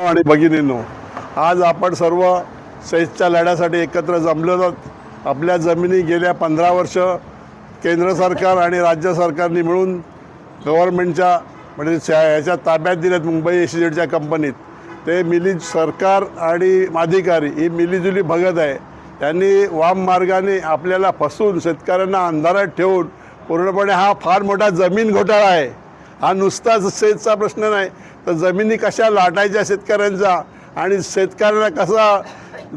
आणि भगिनींनो आज आपण सर्व सेसच्या लढ्यासाठी एकत्र जमलेलो आहोत. आपल्या जमिनी गेल्या पंधरा वर्ष केंद्र सरकार आणि राज्य सरकारने मिळून गव्हर्नमेंटच्या म्हणजे शा- ह्याच्या ताब्यात दिल्यात मुंबई एसीजेडच्या कंपनीत. ते मिली सरकार आणि अधिकारी ही मिलीजुली भगत आहे. त्यांनी वाम मार्गाने आपल्याला फसवून शेतकऱ्यांना अंधारात ठेवून पूर्णपणे हा फार मोठा जमीन घोटाळा आहे. हा नुसताच सेजचा प्रश्न नाही. तर जमिनी कशा लाटायच्या शेतकऱ्यांचा आणि शेतकऱ्यांना कसा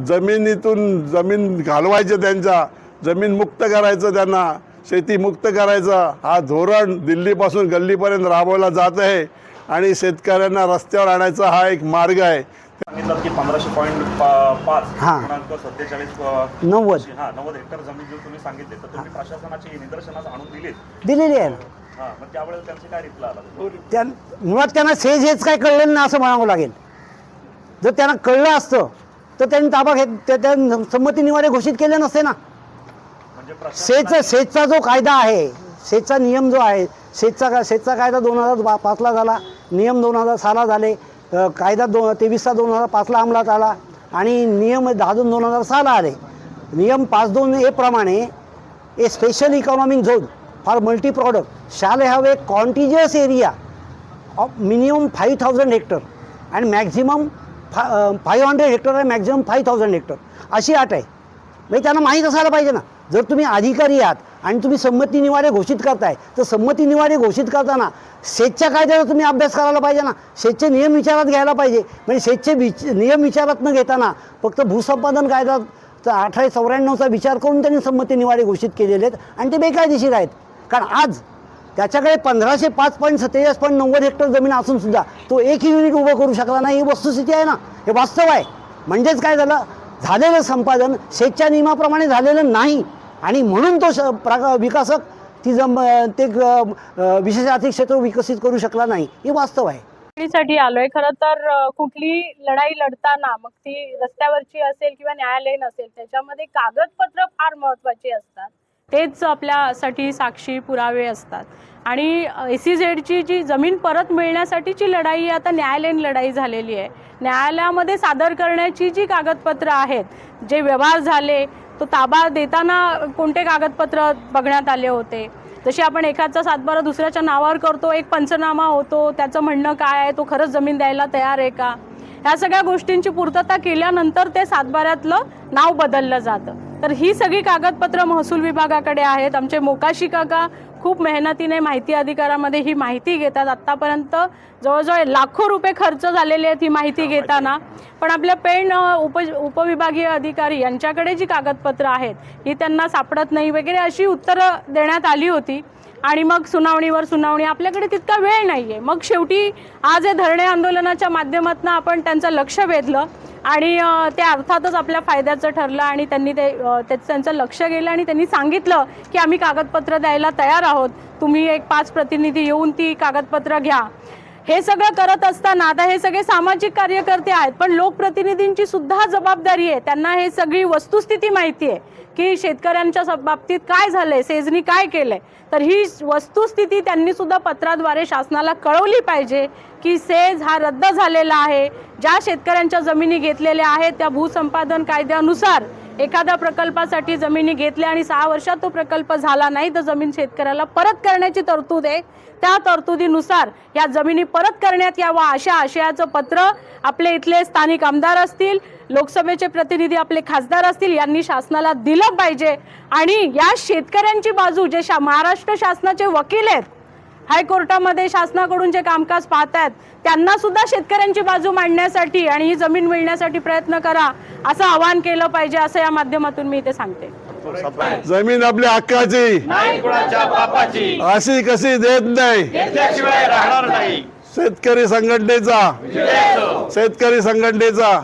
जमिनीतून जमीन घालवायचं त्यांचा जमीन मुक्त करायचं त्यांना शेती मुक्त करायचं हा धोरण दिल्लीपासून गल्लीपर्यंत राबवला जात आहे. आणि शेतकऱ्यांना रस्त्यावर आणायचा हा एक मार्ग आहे. सांगितलं की पंधराशे पॉईंट पाच हा. पूर्णांक सत्तेचाळीस नव्वद. हा नव्वद हेक्टर जमीन तुम्ही सांगितले तर तुम्ही प्रशासनाची निदर्शनास आणून दिलीत दिलेली आहे ना. हा मग त्यावेळेस त्यांचे काय रिप्लाय आला त्या मुळात त्यांना सेज हेच काय कळलेलं ना असं म्हणावं लागेल. जर त्यांना कळलं असतं तर त्यांनी ताबा घेत त्या त्या संमती निवाडे घोषित केले नसते ना. म्हणजे प्रशासन सेजचा सेजचा जो कायदा आहे सेजचा नियम जो आहे सेजचा का सेजचा कायदा दोन हजार बा पाचला झाला नियम दोन हजार सहाला झाले कायदा दो तेवीसचा दोन हजार पाचला अंमलात आला आणि नियम दहा दोन दोन हजार सहाला आले. नियम पाच दोन ए प्रमाणे A special economic zone for multi product shall have a contiguous area of minimum five thousand hectare and maximum फा फाईव्ह हंड्रेड हेक्टर आणि मॅक्झिमम फाईव्ह थाउजंड हेक्टर अशी अट आहे. म्हणजे त्यांना माहीत असायला पाहिजे ना. जर तुम्ही अधिकारी आहात आणि तुम्ही संमती निवाडे घोषित करताय. तर संमती निवाडे घोषित करताना शेतच्या कायद्याचा तुम्ही अभ्यास करायला पाहिजे ना. शेतचे नियम विचारात घ्यायला पाहिजे. म्हणजे शेतचे विच नियम विचारात न घेताना फक्त भूसंपादन कायदा तर अठराशे चौऱ्याण्णवचा विचार करून त्यांनी संमती निवाडे घोषित केलेले आहेत आणि ते बेकायदेशीर आहेत. कारण आज त्याच्याकडे पंधराशे पाच पॉईंट सत्तेचाळीस पॉईंट नव्वद हेक्टर जमीन असून सुद्धा तो एकही युनिट उभं करू शकला नाही. ही वस्तुस्थिती आहे ना. हे वास्तव आहे. म्हणजेच काय झालं? झालेलं संपादन शेतच्या नियमाप्रमाणे झालेलं नाही. आणि म्हणून तो श प्रा विकासक ती जम ते ग- विशेष आर्थिक क्षेत्र विकसित करू शकला नाही हे वास्तव आहे. साठी आलोय. खरं तर कुठली लढाई लढताना मग ती रस्त्यावरची असेल किंवा न्यायालयीन असेल त्याच्यामध्ये कागदपत्र फार महत्वाची असतात. तेच आपल्यासाठी साक्षी पुरावे असतात. आणि ए सी झेडची जी जमीन परत मिळण्यासाठीची लढाई आता न्यायालयीन लढाई झालेली आहे. न्यायालयामध्ये सादर करण्याची जी कागदपत्रं आहेत जे व्यवहार झाले तो ताबा देताना कोणते कागदपत्र बघण्यात आले होते? जशी आपण एखादचा सातबारा दुसऱ्याच्या नावावर करतो एक पंचनामा होतो त्याचं म्हणणं काय आहे? तो खरंच जमीन द्यायला तयार आहे का? ह्या सगळ्या गोष्टींची पूर्तता केल्यानंतर ते सातबाऱ्यातलं नाव बदललं जातं. तर ही सगळी कागदपत्र महसूल विभागाकडे आहेत. आमचे मोकाशी काका खूप मेहनतीने माहिती अधिकारामध्ये ही माहिती घेतात. आत्तापर्यंत जवळजवळ लाखो रुपये खर्च झालेले आहेत ही माहिती घेताना. पण आपल्या पेण उप उपविभागीय अधिकारी यांच्याकडे जी कागदपत्र आहेत ही त्यांना सापडत नाही वगैरे अशी उत्तरं देण्यात आली होती. आणि मग सुनावणीवर सुनावणी आपल्याकडे तितका वेळ नाही आहे मग शेवटी आज हे धरणे आंदोलनाच्या माध्यमातून आपण त्यांचं लक्ष वेधलं. आणि ते अर्थातच आपल्या फायद्याचं ठरलं आणि त्यांनी ते त्यांचं लक्ष गेलं आणि त्यांनी सांगितलं की आम्ही कागदपत्र द्यायला तयार आहोत. तुम्ही एक पाच प्रतिनिधी येऊन ती कागदपत्र घ्या. हे सगळं करत असताना आता हे सगळे सामाजिक कार्यकर्ते आहेत पण लोकप्रतिनिधींची सुद्धा जबाबदारी आहे. त्यांना हे सगळी वस्तुस्थिती माहिती आहे की शेतकऱ्यांच्या बाबतीत काय झालंय सेजनी काय केलंय. तर ही वस्तुस्थिती त्यांनी सुद्धा पत्राद्वारे शासनाला कळवली पाहिजे की सेज हा रद्द झालेला आहे. ज्या शेतकऱ्यांच्या जमिनी घेतलेल्या आहेत त्या भूसंपादन कायद्यानुसार एखाद्या प्रकल्पासाठी जमिनी घेतल्या आणि सहा वर्षात तो प्रकल्प झाला नाही तर जमीन शेतकऱ्याला परत करण्याची तरतूद आहे. त्या तरतुदीनुसार या जमिनी परत करण्यात यावा अशा आशयाचं पत्र आपले इथले स्थानिक आमदार असतील लोकसभेचे प्रतिनिधी आपले खासदार असतील यांनी शासनाला दिलं पाहिजे. आणि या शेतकऱ्यांची बाजू जे शा महाराष्ट्र शासनाचे वकील आहेत हायकोर्टामध्ये शासनाकडून जे कामकाज पाहतायत त्यांना सुद्धा शेतकऱ्यांची बाजू मांडण्यासाठी आणि ही जमीन मिळण्यासाठी प्रयत्न करा असं आवाहन केलं पाहिजे असं या माध्यमातून मी ते सांगते. जमीन आपल्या हक्काची. अशी कशी देत नाही. घेतल्याशिवाय राहणार नाही. शेतकरी संघटनेचा. शेतकरी संघटनेचा.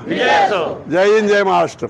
जय हिंद जय महाराष्ट्र.